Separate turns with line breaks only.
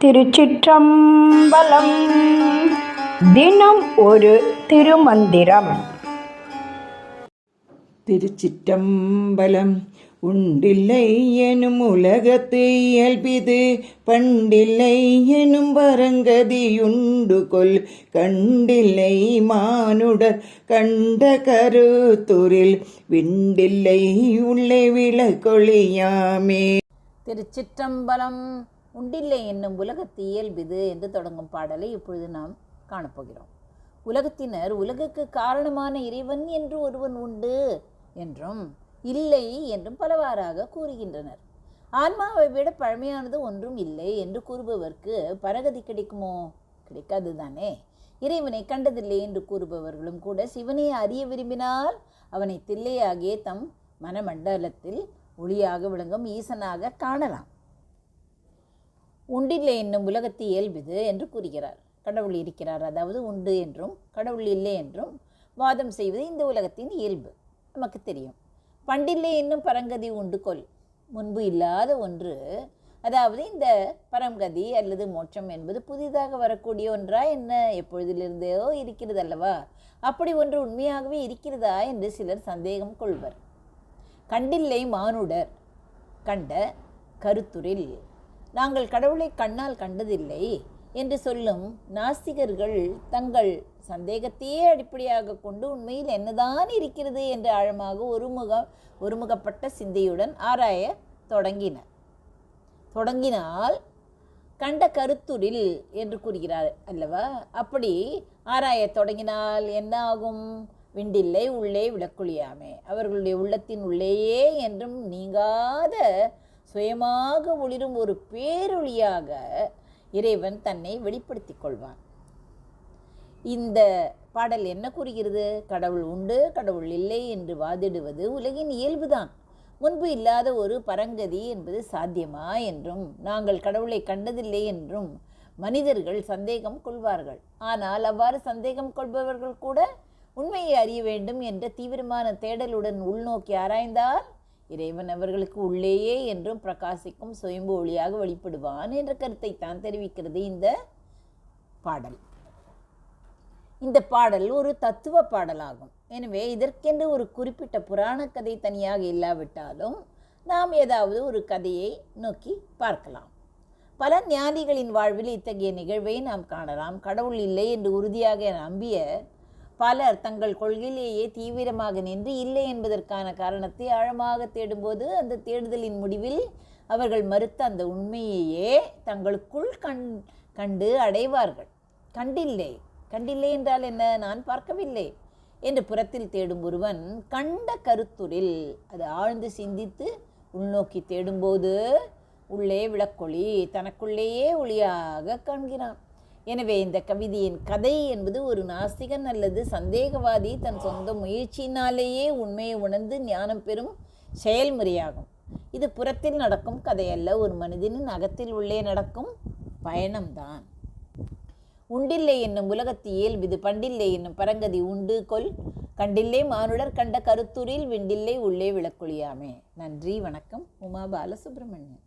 திருச்சிற்றம்பலம். தினம் ஒரு திருமந்திரம்.
திருச்சிற்றம்பலம் உண்டில்லை எனும் உலகத்து இயல்பிது பண்டில்லை எனும் வரங்கதியுண்டு கொல் கண்டில்லை மானுடர் கண்ட கருத்துரில் விண்டில்லை உள்ளே விளக்கொழியாமே
திருச்சிற்றம்பலம் உண்டில்லை என்னும் உலகத்து இயல்பிது என்று தொடங்கும் பாடலை இப்பொழுது நாம் காணப்போகிறோம். உலகத்தினர் உலகுக்கு காரணமான இறைவன் என்று ஒருவன் உண்டு என்றும் இல்லை என்றும் பலவாறாக கூறுகின்றனர். ஆன்மாவை விட பழமையானது ஒன்றும் இல்லை என்று கூறுபவர்க்கு பரகதி கிடைக்குமோ? கிடைக்காது தானே. இறைவனை கண்டதில்லை என்று கூறுபவர்களும் கூட சிவனை அறிய விரும்பினால் அவனை தில்லையாகிய தம் மனமண்டலத்தில் ஒளியாக விளங்கும் ஈசனாக காணலாம். உண்டில்லை என்னும் உலகத்தை இயல்பிது என்று கூறுகிறார். கடவுள் இருக்கிறார். அதாவது உண்டு என்றும் கடவுள் இல்லை என்றும் வாதம் செய்வது இந்த உலகத்தின் இயல்பு. நமக்கு தெரியும். பண்டில்லை என்னும் பரங்கதி உண்டு கொல் முன்பு இல்லாத ஒன்று. அதாவது இந்த பரங்கதி அல்லது மோட்சம் என்பது புதிதாக வரக்கூடிய ஒன்றா என்ன? எப்பொழுதிலிருந்தோ இருக்கிறது அல்லவா அப்படி ஒன்று உண்மையாகவே இருக்கிறதா? என்று சிலர் சந்தேகம் கொள்வர். கண்டில்லை மானுடர் கண்ட கருத்துரில் நாங்கள் கடவுளை கண்ணால் கண்டதில்லை என்று சொல்லும் நாஸ்திகர்கள் தங்கள் சந்தேகத்தையே அடிப்படையாக கொண்டு உண்மையில் என்னதான் இருக்கிறது என்று ஆழமாக ஒருமுக ஒருமுகப்பட்ட சிந்தையுடன் ஆராய தொடங்கினர் தொடங்கினால் கண்ட கருத்துரில் என்று கூறுகிறார் அல்லவா? அப்படி ஆராயத் தொடங்கினால் என்ன ஆகும் விண்டில்லை உள்ளே விளக்குழியாமே. அவர்களுடைய உள்ளத்தின் உள்ளேயே என்றும் நீங்காத சுயமாக ஒளிரும் ஒரு பேரொளியாக இறைவன் தன்னை வெளிப்படுத்திக் கொள்வான். இந்த பாடல் என்ன கூறுகிறது? கடவுள் உண்டு கடவுள் இல்லை என்று வாதிடுவது உலகின் இயல்புதான். முன்பு இல்லாத ஒரு பரங்கதி என்பது சாத்தியமா என்றும் நாங்கள் கடவுளை கண்டதில்லை என்றும் மனிதர்கள் சந்தேகம் கொள்வார்கள். ஆனால் அவ்வாறு சந்தேகம் கொள்பவர்கள் கூட உண்மையை அறிய வேண்டும் என்ற தீவிரமான தேடலுடன் உள்நோக்கி ஆராய்ந்தால் இறைவன் அவர்களுக்கு உள்ளேயே என்றும் பிரகாசிக்கும் சுயம்பு ஒளியாக வெளிப்படுவான் என்ற கருத்தை தான் தெரிவிக்கிறது இந்த பாடல். இந்த பாடல் ஒரு தத்துவ பாடலாகும். எனவே இதற்கென்று ஒரு குறிப்பிட்ட புராண கதை தனியாக இல்லாவிட்டாலும் நாம் ஏதாவது ஒரு கதையை நோக்கி பார்க்கலாம். பல ஞானிகளின் வாழ்வில் இத்தகைய நிகழ்வை நாம் காணலாம். கடவுள் இல்லை என்று உறுதியாக நம்பிய பலர் தங்கள் கொள்கையிலேயே தீவிரமாக நின்று இல்லை என்பதற்கான காரணத்தை ஆழமாக தேடும்போது அந்த தேடுதலின் முடிவில் அவர்கள் மறுத்த அந்த உண்மையையே தங்களுக்குள் கண் கண்டு அடைவார்கள். கண்டில்லை கண்டில்லை என்றால் என்ன? நான் பார்க்கவில்லை. என்று புறத்தில் தேடும் ஒருவன் கண்ட கருத்துரில் அது ஆழ்ந்து சிந்தித்து உள்நோக்கி தேடும்போது உள்ளே விளக்கொளி தனக்குள்ளேயே ஒளியாக காண்கிறான். எனவே இந்த கவிதையின் கதை என்பது ஒரு நாஸ்திகன் அல்லது சந்தேகவாதி தன் சொந்த முயற்சியினாலேயே உண்மையை உணர்ந்து ஞானம் பெறும் செயல்முறையாகும். இது புறத்தில் நடக்கும் கதையல்ல ஒரு மனிதனின் அகத்தில் உள்ளே நடக்கும் பயணம்தான். உண்டில்லை என்னும் உலகத்து இயல்பிது பண்டில்லை என்னும் பரங்கதி உண்டு கொல் கண்டில்லை மானுடர் கண்ட கருத்துரில் விண்டில்லை உள்ளே விளக்குழியாமே நன்றி வணக்கம். உமா பாலசுப்ரமணியன்.